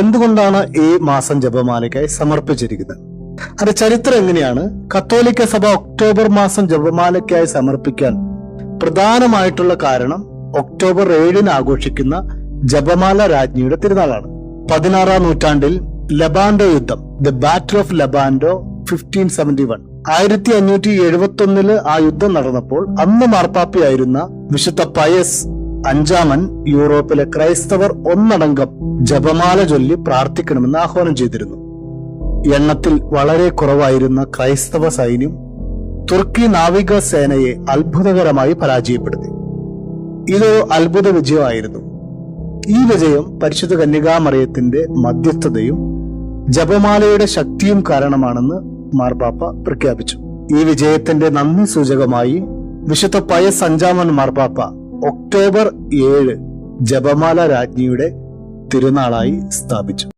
എന്തുകൊണ്ടാണ് ഈ മാസം ജപമാലയ്ക്കായി സമർപ്പിച്ചിരിക്കുന്നത്? അത് ചരിത്രം എങ്ങനെയാണ്? കത്തോലിക്ക സഭ ഒക്ടോബർ മാസം ജപമാലയ്ക്കായി സമർപ്പിക്കാൻ പ്രധാനമായിട്ടുള്ള കാരണം ഒക്ടോബർ ഏഴിന് ആഘോഷിക്കുന്ന ജപമാല രാജ്ഞിയുടെ തിരുനാളാണ്. പതിനാറാം നൂറ്റാണ്ടിൽ ലബാൻഡോ യുദ്ധം the battle of Lepanto fifteen seventy one ആയിരത്തി അഞ്ഞൂറ്റി എഴുപത്തി ഒന്നിൽ ആ യുദ്ധം നടന്നപ്പോൾ അന്ന് മാർപ്പാപ്പിയായിരുന്ന വിശുദ്ധ പയസ് അഞ്ചാമൻ യൂറോപ്പിലെ ക്രൈസ്തവർ ഒന്നടങ്കം ജപമാല ചൊല്ലി പ്രാർത്ഥിക്കണമെന്ന് ആഹ്വാനം ചെയ്തിരുന്നു. എണ്ണത്തിൽ വളരെ കുറവായിരുന്ന ക്രൈസ്തവ സൈന്യം തുർക്കി നാവിക സേനയെ അത്ഭുതകരമായി പരാജയപ്പെടുത്തി. ഇതൊരു അത്ഭുത വിജയമായിരുന്നു. ഈ വിജയം പരിശുദ്ധ കന്യകാമറിയത്തിന്റെ മധ്യസ്ഥതയും ജപമാലയുടെ ശക്തിയും കാരണമാണെന്ന് മാർപ്പാപ്പ പ്രഖ്യാപിച്ചു. ഈ വിജയത്തിന്റെ നന്ദി സൂചകമായി വിശുദ്ധ പയസ് അഞ്ചാമൻ മാർപ്പാപ്പ ഒക്ടോബർ ഏഴ് ജപമാല രാജ്ഞിയുടെ തിരുനാളായി സ്ഥാപിച്ചു.